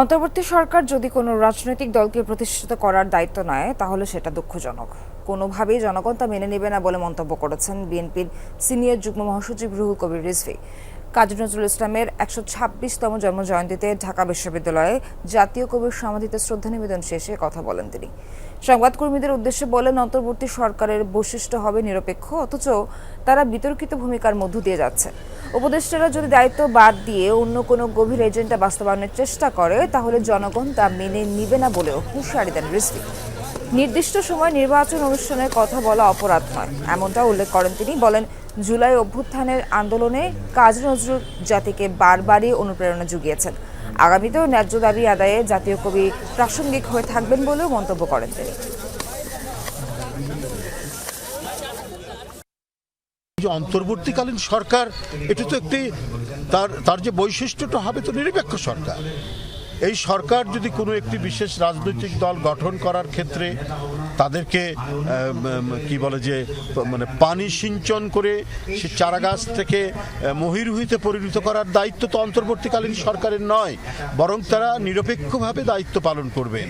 অন্তর্বর্তী সরকার যদি কোনো রাজনৈতিক দলকে প্রতিষ্ঠিত করার দায়িত্ব নেয়, তাহলে সেটা দুঃখজনক। কোনোভাবেই জনগণ তা মেনে নেবে না বলে মন্তব্য করেছেন বিএনপির সিনিয়র যুগ্ম মহাসচিব রুহুল কবির রিজভী। কাজী নজরুল ইসলামের একশো ছাব্বিশতম জন্মজয়ন্তীতে ঢাকা বিশ্ববিদ্যালয়ে জাতীয় কবির সমাধিতে শ্রদ্ধা নিবেদন শেষে কথা বলেন তিনি। সংবাদকর্মীদের উদ্দেশ্যে বলেন, অন্তর্বর্তী সরকারের বৈশিষ্ট্য হবে নিরপেক্ষ, অথচ তারা বিতর্কিত ভূমিকার মধ্য দিয়ে যাচ্ছে। উপদেষ্টারা যদি দায়িত্ব বাদ দিয়ে অন্য কোনো গভীর এজেন্ডা বাস্তবায়নের চেষ্টা করে, তাহলে জনগণ তা মেনে নিবে না বলেও হুঁশিয়ারি দেন রিজভী। নির্দিষ্ট সময় নির্বাচন অনুষ্ঠানের কথা বলা অপরাধ নয়। এমনটা উল্লেখ করেন তিনি। বলেন, জুলাই অভ্যুত্থানের আন্দোলনে কাজী নজরুল জাতিকে বারবারই অনুপ্রেরণা জুগিয়েছেন। আগামীতেও ন্যায্য দাবি আদায়ে জাতীয় কবি প্রাসঙ্গিক হয়ে থাকবেন বলেও মন্তব্য করেন তিনি। যে অন্তর্বর্তীকালীন সরকার, এটা তো একটি তার তার যে বৈশিষ্ট্যটা হবে তো নিরপেক্ষ সরকার। এই সরকার যদি কোনো একটি বিশেষ রাজনৈতিক দল গঠন করার ক্ষেত্রে তাদেরকে কি বলে যে মানে পানি সিঞ্চন করে সে চারাগাছ থেকে মহিরুহিতে পরিণত করার দায়িত্ব তো অন্তর্বর্তীকালীন সরকারের নয়, বরং তারা নিরপেক্ষভাবে দায়িত্ব পালন করবেন।